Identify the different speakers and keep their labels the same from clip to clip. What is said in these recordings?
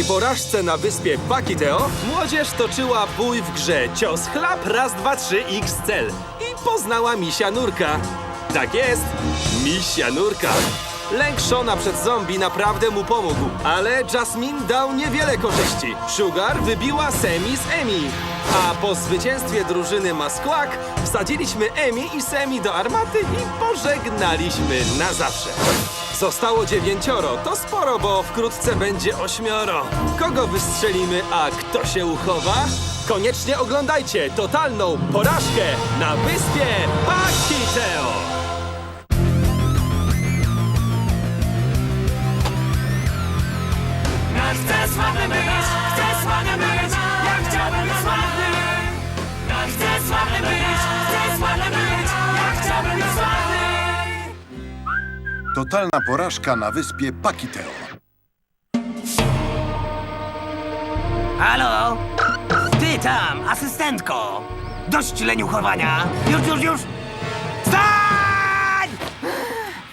Speaker 1: tej porażce na wyspie Pakiteo młodzież toczyła bój w grze Cios chlap raz, dwa, trzy, x cel i poznała misia nurka. Tak jest, misia nurka. Lęk Shona przed zombie naprawdę mu pomógł, ale Jasmine dał niewiele korzyści. Sugar wybiła Semi z Emi. A po zwycięstwie drużyny Maskłak wsadziliśmy Emi i Semi do armaty i pożegnaliśmy na zawsze. Zostało dziewięcioro, to sporo, bo wkrótce będzie ośmioro. Kogo wystrzelimy, a kto się uchowa? Koniecznie oglądajcie totalną porażkę na wyspie Pakiteo!
Speaker 2: Totalna porażka na wyspie Pakiteo.
Speaker 3: Halo? Ty tam, asystentko! Dość leniuchowania! Już, już, już! Stań!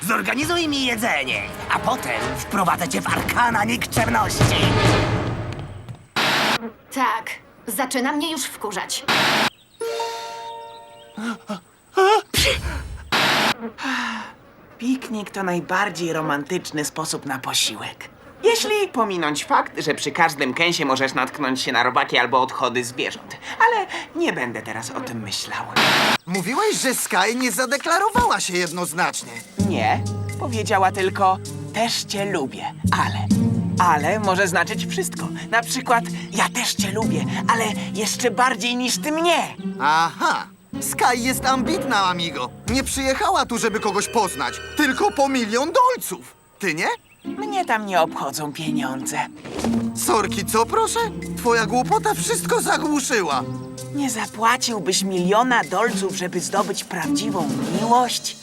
Speaker 3: Zorganizuj mi jedzenie, a potem wprowadzę cię w arkana nikczemności.
Speaker 4: Tak, zaczyna mnie już wkurzać.
Speaker 5: Piknik to najbardziej romantyczny sposób na posiłek. Jeśli pominąć fakt, że przy każdym kęsie możesz natknąć się na robaki albo odchody zwierząt. Ale nie będę teraz o tym myślał.
Speaker 6: Mówiłeś, że Sky nie zadeklarowała się jednoznacznie.
Speaker 5: Nie, powiedziała tylko też cię lubię, ale. Ale może znaczyć wszystko. Na przykład ja też cię lubię, ale jeszcze bardziej niż ty mnie.
Speaker 6: Aha. Sky jest ambitna, amigo. Nie przyjechała tu, żeby kogoś poznać, tylko po milion dolców. Ty nie?
Speaker 5: Mnie tam nie obchodzą pieniądze.
Speaker 6: Sorki, co proszę? Twoja głupota wszystko zagłuszyła.
Speaker 5: Nie zapłaciłbyś miliona dolców, żeby zdobyć prawdziwą miłość?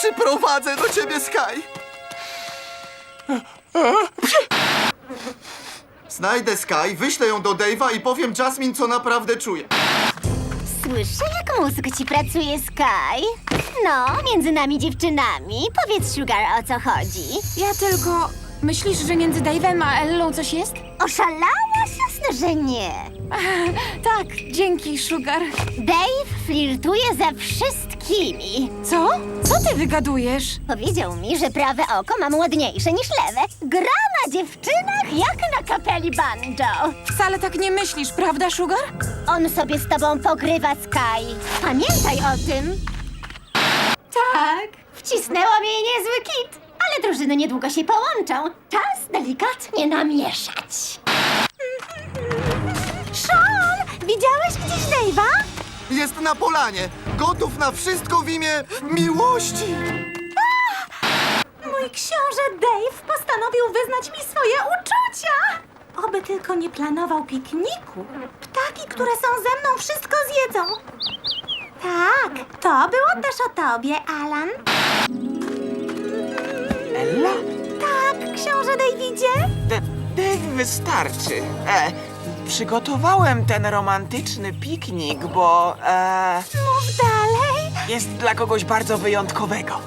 Speaker 6: Przyprowadzę do ciebie Sky. Znajdę Sky, wyślę ją do Dave'a i powiem Jasmine, co naprawdę czuję.
Speaker 7: Słyszę, jak mózg ci pracuje, Sky. No, między nami dziewczynami. Powiedz, Sugar, o co chodzi.
Speaker 4: Ja tylko... Myślisz, że między Dave'em a Ellą coś jest?
Speaker 7: Oszalałaś? Jasne, że nie.
Speaker 4: Tak, dzięki, Sugar.
Speaker 7: Dave flirtuje ze wszystkimi.
Speaker 4: Co? Co ty wygadujesz?
Speaker 7: Powiedział mi, że prawe oko mam ładniejsze niż lewe. Gra na dziewczynach jak na kapeli banjo.
Speaker 4: Wcale tak nie myślisz, prawda, Sugar?
Speaker 7: On sobie z tobą pogrywa, Sky. Pamiętaj o tym. Tak, wcisnęła mnie niezły kit. Ale drużyny niedługo się połączą. Czas delikatnie namieszać. Sean, widziałeś gdzieś Dave'a?
Speaker 6: Jest na polanie, gotów na wszystko w imię miłości.
Speaker 7: Mój książę Dave postanowił wyznać mi swoje uczucia. Oby tylko nie planował pikniku. Ptaki, które są ze mną, wszystko zjedzą. Tak, to było też o tobie, Alan. Tak, książę Davidzie?
Speaker 5: D- Dave wystarczy. E, przygotowałem ten romantyczny piknik, bo e,
Speaker 7: Mów dalej.
Speaker 5: jest dla kogoś bardzo wyjątkowego.
Speaker 7: O,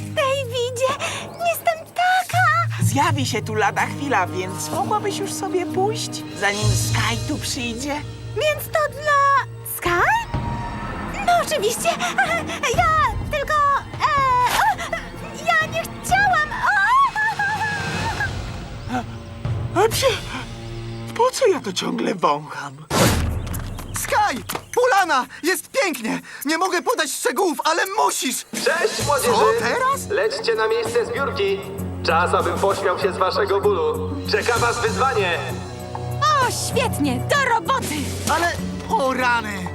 Speaker 7: Davidzie, jestem taka.
Speaker 5: Zjawi się tu lada chwila, więc mogłabyś już sobie pójść, zanim Sky tu przyjdzie?
Speaker 7: Więc to dla Sky? No oczywiście. Ja
Speaker 5: A przy... Po co ja to ciągle wącham?
Speaker 6: Sky! Polana! Jest pięknie! Nie mogę podać szczegółów, ale musisz!
Speaker 1: Cześć młodzieży!
Speaker 6: Co teraz?
Speaker 1: Lećcie na miejsce zbiórki! Czas, abym pośmiał się z waszego bólu. Czeka was wyzwanie!
Speaker 4: O, świetnie, do roboty!
Speaker 6: Ale... O rany!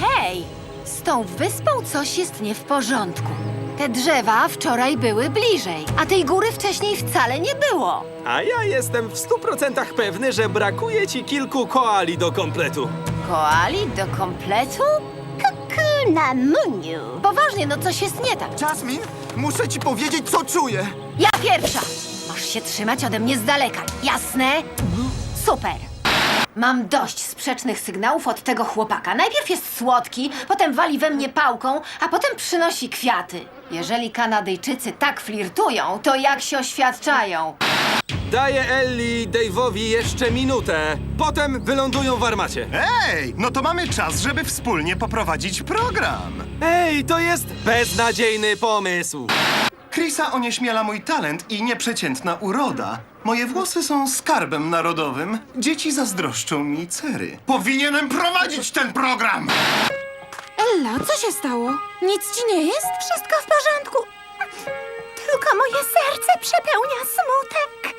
Speaker 8: Hej, z tą wyspą coś jest nie w porządku. Te drzewa wczoraj były bliżej, a tej góry wcześniej wcale nie było.
Speaker 1: A ja jestem w stu procentach pewny, że brakuje ci kilku koali do kompletu.
Speaker 8: Koali do kompletu?
Speaker 7: Kuku na muniu.
Speaker 8: Poważnie, no coś jest nie tak.
Speaker 6: Jasmine, muszę ci powiedzieć, co czuję.
Speaker 8: Ja pierwsza! Masz się trzymać ode mnie z daleka, jasne? Super! Mam dość sprzecznych sygnałów od tego chłopaka. Najpierw jest słodki, potem wali we mnie pałką, a potem przynosi kwiaty. Jeżeli Kanadyjczycy tak flirtują, to jak się oświadczają?
Speaker 1: Daję Ellie Dave'owi jeszcze minutę. Potem wylądują w armacie.
Speaker 2: Ej, no to mamy czas, żeby wspólnie poprowadzić program.
Speaker 1: Ej, to jest beznadziejny pomysł.
Speaker 2: Chrisa onieśmiela mój talent i nieprzeciętna uroda. Moje włosy są skarbem narodowym. Dzieci zazdroszczą mi cery. Powinienem prowadzić ten program!
Speaker 4: Ella, co się stało? Nic ci nie jest?
Speaker 9: Wszystko w porządku. Tylko moje serce przepełnia smutek.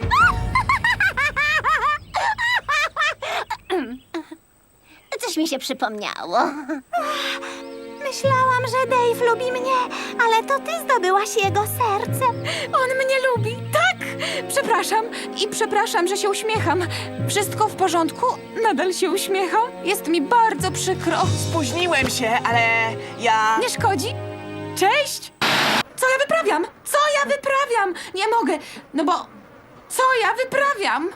Speaker 7: Coś mi się przypomniało.
Speaker 9: Myślałam, że Dave lubi mnie, ale to ty zdobyłaś jego serce.
Speaker 4: On mnie lubi, tak! Przepraszam i przepraszam, że się uśmiecham. Wszystko w porządku? Nadal się uśmiecham? Jest mi bardzo przykro.
Speaker 5: Spóźniłem się, ale ja...
Speaker 4: Nie szkodzi? Cześć! Co ja wyprawiam? Co ja wyprawiam? Nie mogę, no bo... Co ja wyprawiam?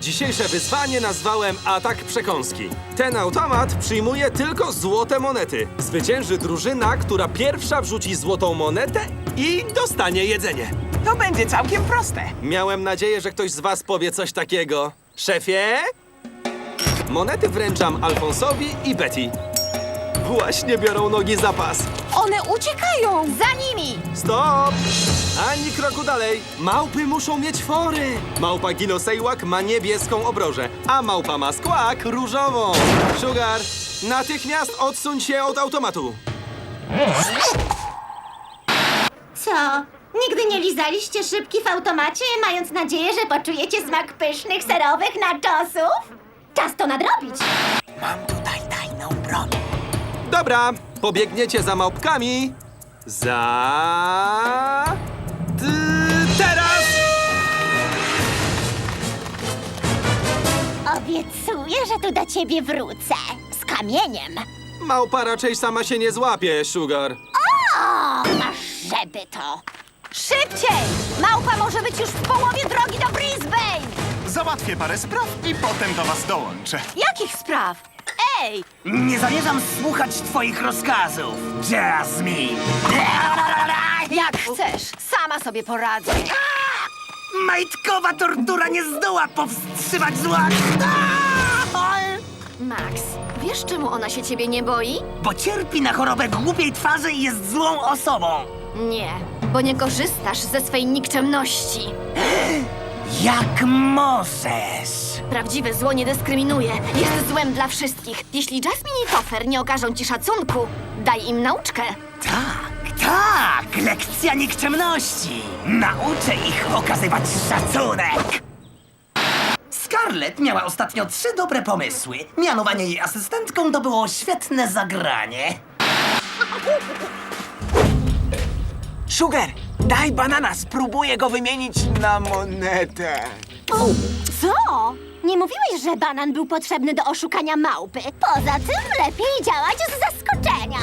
Speaker 1: Dzisiejsze wyzwanie nazwałem Atak Przekąski. Ten automat przyjmuje tylko złote monety. Zwycięży drużyna, która pierwsza wrzuci złotą monetę i dostanie jedzenie.
Speaker 5: To będzie całkiem proste.
Speaker 1: Miałem nadzieję, że ktoś z was powie coś takiego. Szefie? Monety wręczam Alfonsowi i Betty. Właśnie biorą nogi za pas.
Speaker 4: One uciekają!
Speaker 8: Za nimi!
Speaker 1: Stop! Ani kroku dalej. Małpy muszą mieć fory. Małpa Gino Sejłak ma niebieską obrożę, a małpa ma skłak różową. Sugar, natychmiast odsuń się od automatu.
Speaker 7: Co? Nigdy nie lizaliście szybki w automacie, mając nadzieję, że poczujecie smak pysznych, serowych naczosów? Czas to nadrobić.
Speaker 5: Mam tutaj tajną broń.
Speaker 1: Dobra, pobiegniecie za małpkami. Za...
Speaker 7: Obiecuję, że tu do ciebie wrócę. Z kamieniem.
Speaker 1: Małpa raczej sama się nie złapie, Sugar.
Speaker 7: O, masz żeby to.
Speaker 8: Szybciej! Małpa może być już w połowie drogi do Brisbane!
Speaker 2: Załatwię parę spraw i potem do was dołączę.
Speaker 8: Jakich spraw? Ej!
Speaker 3: Nie zamierzam słuchać twoich rozkazów, Jasmine.
Speaker 8: Jak chcesz, sama sobie poradzę.
Speaker 3: Majtkowa tortura nie zdoła powstrzymać zła.
Speaker 8: Max, wiesz czemu ona się ciebie nie boi?
Speaker 3: Bo cierpi na chorobę głupiej twarzy i jest złą osobą.
Speaker 8: Nie, bo nie korzystasz ze swej nikczemności.
Speaker 3: Jak możesz?
Speaker 8: Prawdziwe zło nie dyskryminuje. Jest złem dla wszystkich. Jeśli Jasmine i Toffer nie okażą ci szacunku, daj im nauczkę.
Speaker 3: Tak, tak, lekcja nikczemności. Nauczę ich okazywać szacunek. Scarlett miała ostatnio trzy dobre pomysły. Mianowanie jej asystentką to było świetne zagranie.
Speaker 5: Sugar, daj banana, spróbuję go wymienić na monetę.
Speaker 7: Co? Nie mówiłeś, że banan był potrzebny do oszukania małpy. Poza tym lepiej działać z zaskoczenia.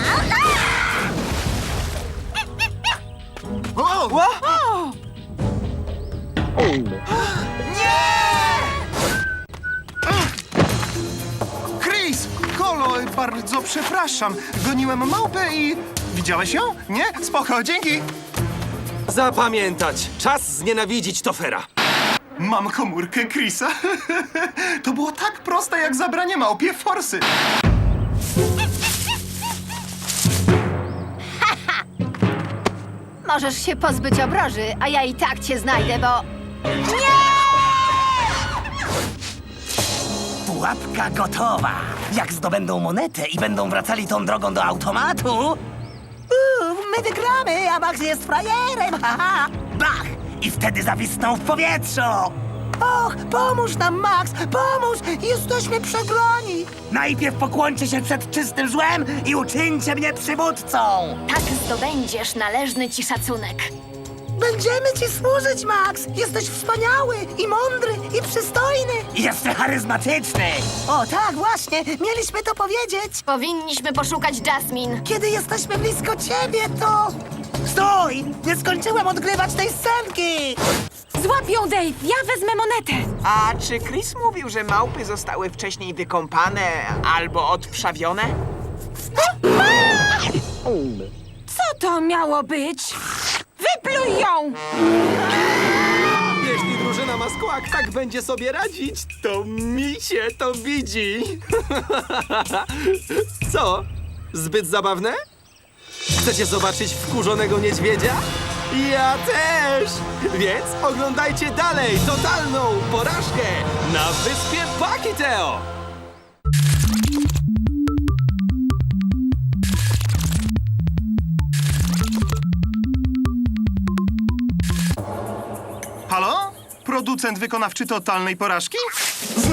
Speaker 2: O!
Speaker 5: Ło!
Speaker 2: Chris! Kolo, bardzo przepraszam. Goniłem małpę i... Widziałeś ją? Nie? Spoko, dzięki!
Speaker 1: Zapamiętać, czas znienawidzić Tofera.
Speaker 2: Mam komórkę Chrisa. to było tak proste jak zabranie małpie forsy.
Speaker 8: Możesz się pozbyć obroży, a ja i tak cię znajdę, bo...
Speaker 3: Pułapka gotowa. Jak zdobędą monetę i będą wracali tą drogą do automatu... Uuu, my wygramy, a Max jest frajerem, haha! Bach! I wtedy zawisną w powietrzu! Och, pomóż nam, Max! Pomóż! Jesteśmy przegrani! Najpierw pokłońcie się przed czystym złem i uczyńcie mnie przywódcą!
Speaker 8: Tak zdobędziesz należny ci szacunek.
Speaker 3: Będziemy ci służyć, Max! Jesteś wspaniały i mądry i przystojny! I jeszcze charyzmatyczny! O, tak, właśnie! Mieliśmy to powiedzieć!
Speaker 8: Powinniśmy poszukać Jasmine.
Speaker 3: Kiedy jesteśmy blisko ciebie, to... Stój! Nie skończyłem odgrywać tej scenki!
Speaker 4: Złap ją, Dave! Ja wezmę monetę!
Speaker 5: A czy Chris mówił, że małpy zostały wcześniej wykąpane albo odwszawione?
Speaker 4: Co to miało być? Wypluj ją!
Speaker 1: Jeśli drużyna ma skłak tak będzie sobie radzić, to misie to widzi. Co? Zbyt zabawne? Chcecie zobaczyć wkurzonego niedźwiedzia? Ja też! Więc oglądajcie dalej totalną porażkę na wyspie Pakiteo!
Speaker 2: Halo? Producent wykonawczy totalnej porażki?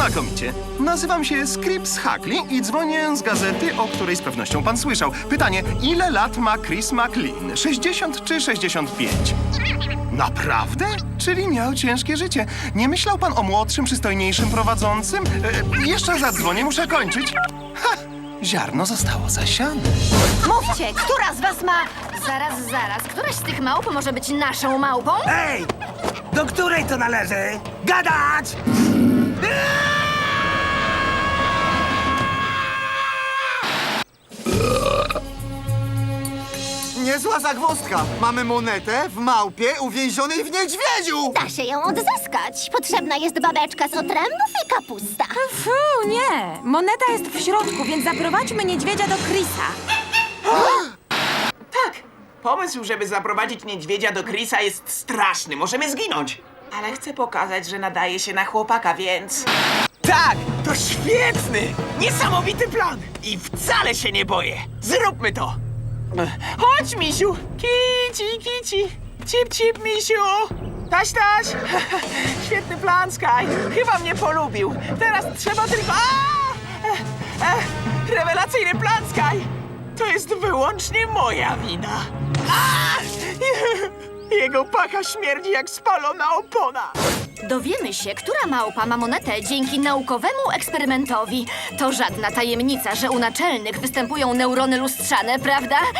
Speaker 2: Znakomicie. Nazywam się Scripps Hackley i dzwonię z gazety, o której z pewnością pan słyszał. Pytanie, ile lat ma Chris McLean? 60 czy 65? Naprawdę? Czyli miał ciężkie życie. Nie myślał pan o młodszym, przystojniejszym prowadzącym? E, jeszcze zadzwonię, muszę kończyć. Ha! Ziarno zostało zasiane.
Speaker 8: Mówcie, która z was ma... Zaraz, zaraz, któraś z tych małp może być naszą małpą?
Speaker 3: Ej! Do której to należy? Gadać!
Speaker 6: Niezła zagwozdka. Mamy monetę w małpie uwięzionej w niedźwiedziu.
Speaker 7: Da się ją odzyskać. Potrzebna jest babeczka z otrębów i kapusta.
Speaker 4: Fu, nie! Moneta jest w środku, więc zaprowadźmy niedźwiedzia do Chrisa.
Speaker 5: Tak. Pomysł, żeby zaprowadzić niedźwiedzia do Chrisa jest straszny. Możemy zginąć. Ale chcę pokazać, że nadaje się na chłopaka, więc... Tak! To świetny! Niesamowity plan! I wcale się nie boję! Zróbmy to! Chodź, misiu! Kici, kici! Cip, cip, misiu! Taś, taś! Świetny plan, Sky! Chyba mnie polubił! Teraz trzeba tylko... A! E, e, rewelacyjny plan, Sky! To jest wyłącznie moja wina! Jego paka śmierdzi jak spalona opona!
Speaker 8: Dowiemy się, która małpa ma monetę dzięki naukowemu eksperymentowi. To żadna tajemnica, że u naczelnych występują neurony lustrzane, prawda?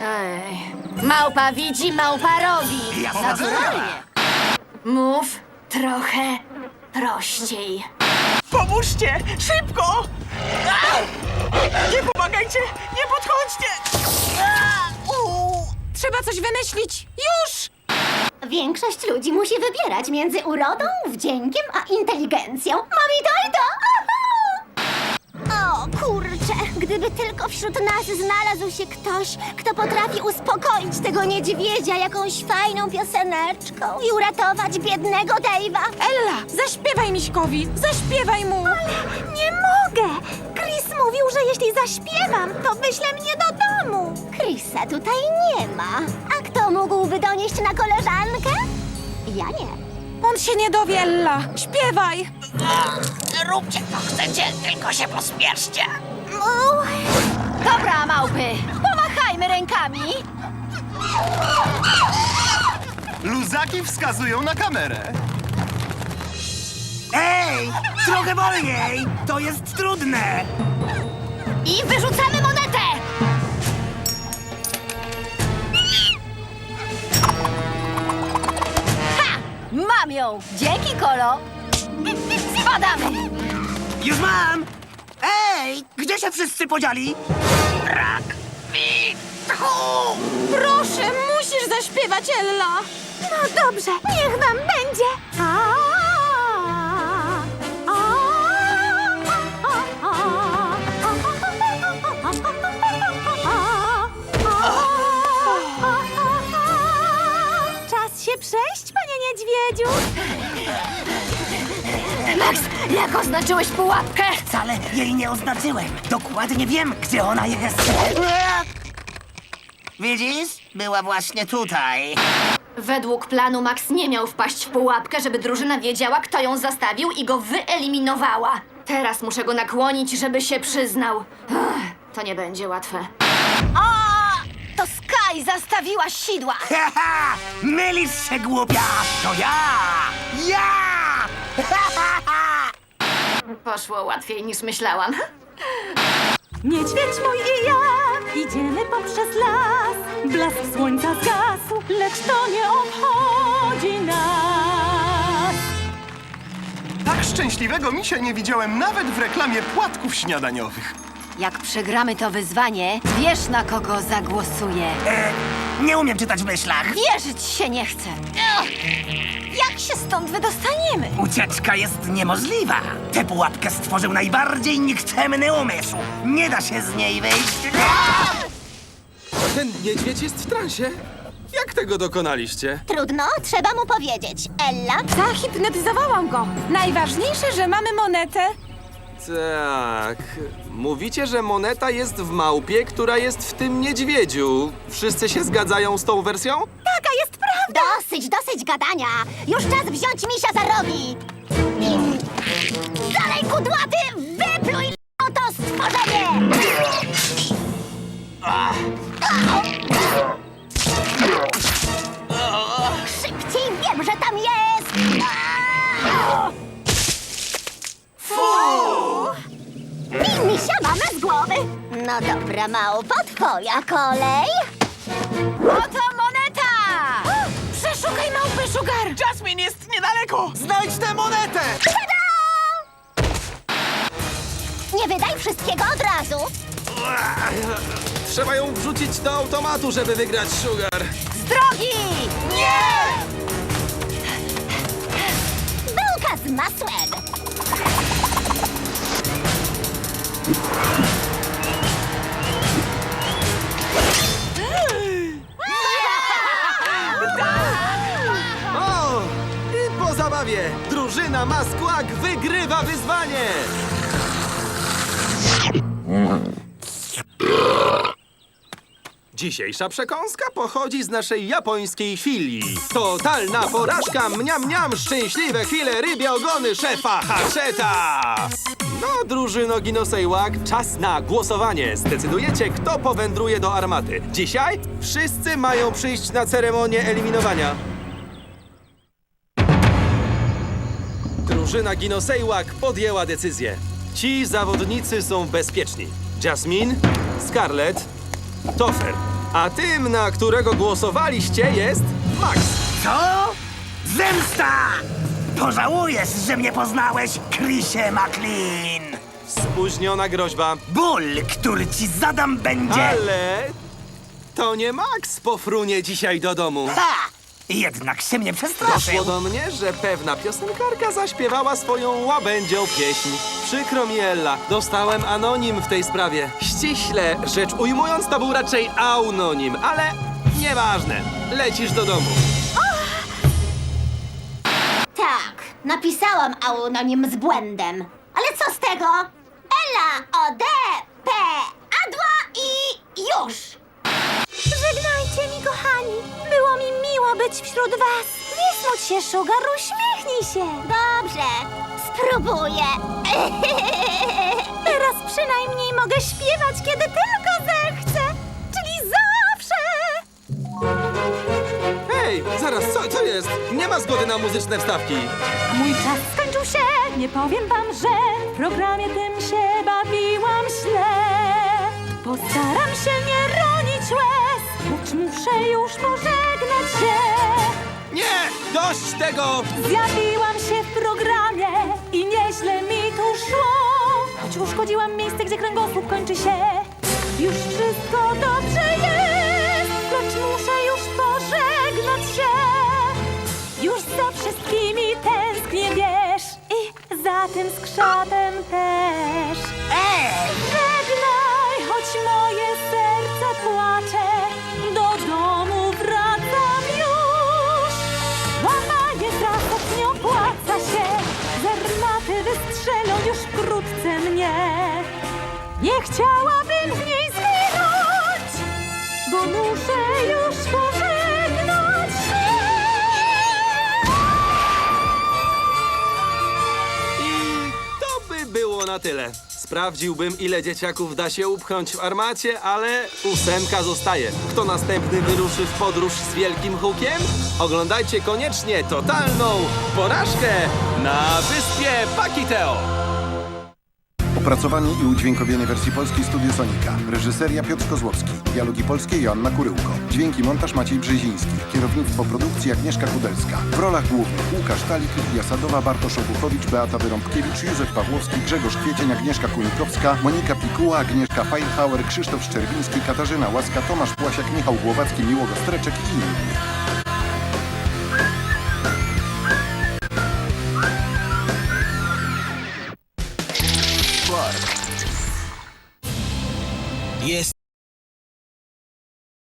Speaker 8: Ej. Małpa widzi, małpa robi. Naturalnie. Mów trochę prościej.
Speaker 5: Pomóżcie! Szybko! A! Nie pomagajcie! Nie podchodźcie! A! U!
Speaker 4: Trzeba coś wymyślić! Już!
Speaker 7: Większość ludzi musi wybierać między urodą, wdziękiem a inteligencją. Mami Dojdo! O kurczę, gdyby tylko wśród nas znalazł się ktoś, kto potrafi uspokoić tego niedźwiedzia jakąś fajną pioseneczką i uratować biednego Dave'a.
Speaker 4: Ella, zaśpiewaj Miśkowi! Zaśpiewaj mu!
Speaker 7: Nie mogę! Chris mówił, że jeśli zaśpiewam, to wyśle mnie do domu. Chrisa tutaj nie ma. A kto mógłby donieść na koleżankę? Ja nie.
Speaker 4: On się nie dowie, Ella! Śpiewaj!
Speaker 5: Róbcie co chcecie, tylko się pospieszcie!
Speaker 8: Dobra, małpy, pomachajmy rękami.
Speaker 2: Luzaki wskazują na kamerę.
Speaker 3: Ej! Trochę wolniej! To jest trudne!
Speaker 8: I wyrzucamy Mam ją! Dzięki, Kolo! Spadamy!
Speaker 3: Już mam! Ej! Gdzie się wszyscy podzieli?
Speaker 4: Proszę, musisz zaśpiewać, Ella!
Speaker 7: No dobrze, niech wam będzie.
Speaker 8: Max, jak oznaczyłeś pułapkę?
Speaker 3: Wcale jej nie oznaczyłem. Dokładnie wiem, gdzie ona jest. Widzisz? Była właśnie tutaj.
Speaker 8: Według planu Max nie miał wpaść w pułapkę, żeby drużyna wiedziała, kto ją zastawił i go wyeliminowała. Teraz muszę go nakłonić, żeby się przyznał. To nie będzie łatwe. O! Aj, zastawiła sidła!
Speaker 3: Ha, ha! Mylisz się, głupia! To ja! Ja! Ha, ha, ha!
Speaker 8: Poszło łatwiej niż myślałam.
Speaker 9: Niedźwiedź mój i ja idziemy poprzez las. Blask słońca zgasł, lecz to nie obchodzi nas.
Speaker 2: Tak szczęśliwego misia nie widziałem nawet w reklamie płatków śniadaniowych.
Speaker 8: Jak przegramy to wyzwanie, wiesz na kogo zagłosuję.
Speaker 3: E, nie umiem czytać w myślach.
Speaker 8: Wierzyć się nie chcę. Ugh! Jak się stąd wydostaniemy?
Speaker 3: Ucieczka jest niemożliwa. Tę pułapkę stworzył najbardziej nikczemny umysł. Nie da się z niej wyjść.
Speaker 1: Ten niedźwiedź jest w transie. Jak tego dokonaliście?
Speaker 7: Trudno, trzeba mu powiedzieć. Ella,
Speaker 4: Zahipnotyzowałam go. Najważniejsze, że mamy monetę.
Speaker 1: Tak. Mówicie, że moneta jest w małpie, która jest w tym niedźwiedziu. Wszyscy się zgadzają z tą wersją?
Speaker 7: taka jest prawda! Dosyć, dosyć gadania! Już czas wziąć misia za rogi! Dalej, kudłaty! Wypluj to stworzenie! Szybciej, wiem, że tam jest! No dobra, małpo, twoja kolej!
Speaker 8: Oto moneta!
Speaker 4: Przeszukaj małpy, Sugar!
Speaker 5: Jasmine jest niedaleko!
Speaker 6: Znajdź tę monetę!
Speaker 7: Nie wydaj wszystkiego od razu!
Speaker 1: Trzeba ją wrzucić do automatu, żeby wygrać Sugar.
Speaker 8: Z drogi!
Speaker 7: Bułka z masłem!
Speaker 1: Drużyna Maskłak wygrywa wyzwanie! Dzisiejsza przekąska pochodzi z naszej japońskiej filii. Totalna porażka, mniam mniam, szczęśliwe chwile, rybie ogony szefa Hacheta! No, drużyno Ginosejłak, czas na głosowanie. Zdecydujecie, kto powędruje do armaty. Dzisiaj wszyscy mają przyjść na ceremonię eliminowania. Drużyna Ginosejłak podjęła decyzję. Ci zawodnicy są bezpieczni. Jasmine, Scarlett, Toffer. A tym, na którego głosowaliście, jest Max.
Speaker 3: Co? Zemsta! Pożałujesz, że mnie poznałeś, Chrisie McLean!
Speaker 1: Spóźniona groźba.
Speaker 3: Ból, który ci zadam, będzie...
Speaker 1: Ale to nie Max pofrunie dzisiaj do domu.
Speaker 3: Ha! Jednak się mnie przestraszył.
Speaker 1: Doszło do mnie, że pewna piosenkarka zaśpiewała swoją łabędzią pieśń. Przykro mi, Ella, dostałem anonim w tej sprawie. Ściśle rzecz ujmując, to był raczej anonim, ale nieważne. Lecisz do domu.
Speaker 7: Tak, napisałam anonim z błędem. Ale co z tego? Ela, O, D, P, Adła i już! Żegnajcie mi, kochani. Miło być wśród was. Nie smuć się, Sugar, uśmiechnij się. Dobrze, spróbuję. Teraz przynajmniej mogę śpiewać, kiedy tylko zechcę. Czyli zawsze.
Speaker 1: Hej, zaraz, co, co jest? Nie ma zgody na muzyczne wstawki.
Speaker 9: Mój czas skończył się, nie powiem wam, że w programie tym się bawiłam źle. Postaram się nie ronić łez, lecz muszę już pożegnać się.
Speaker 1: Nie! Dość tego!
Speaker 9: Zjawiłam się w programie i nieźle mi tu szło. Choć uszkodziłam miejsce, gdzie kręgosłup kończy się. Już wszystko dobrze jest, lecz muszę już pożegnać się. Już za wszystkimi tęsknię, wiesz, i za tym skrzatem też.
Speaker 3: Ej!
Speaker 9: Żegnaj, choć moje serce płacze, mnie. Nie chciałabym w niej zginąć, bo muszę już pożegnać się.
Speaker 1: I to by było na tyle. Sprawdziłbym, ile dzieciaków da się upchnąć w armacie, ale ósemka zostaje. Kto następny wyruszy w podróż z wielkim hukiem? Oglądajcie koniecznie totalną porażkę na wyspie Pakiteo.
Speaker 2: Opracowanie i udźwiękowienie wersji polskiej Studio Sonika. Reżyseria Piotr Kozłowski. Dialogi polskie Joanna Kuryłko. Dźwięki montaż Maciej Brzeziński. Kierownictwo produkcji Agnieszka Kudelska. W rolach głównych Łukasz Talik, Lidia Sadowa, Bartosz Obuchowicz, Beata Wyrąbkiewicz, Józef Pawłowski, Grzegorz Kwiecień, Agnieszka Kunikowska, Monika Pikuła, Agnieszka Feilhauer, Krzysztof Szczerbiński, Katarzyna Łaska, Tomasz Płasiak, Michał Głowacki, Miłogo Streczek i inni.